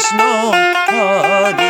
Krishna Hare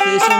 Vacation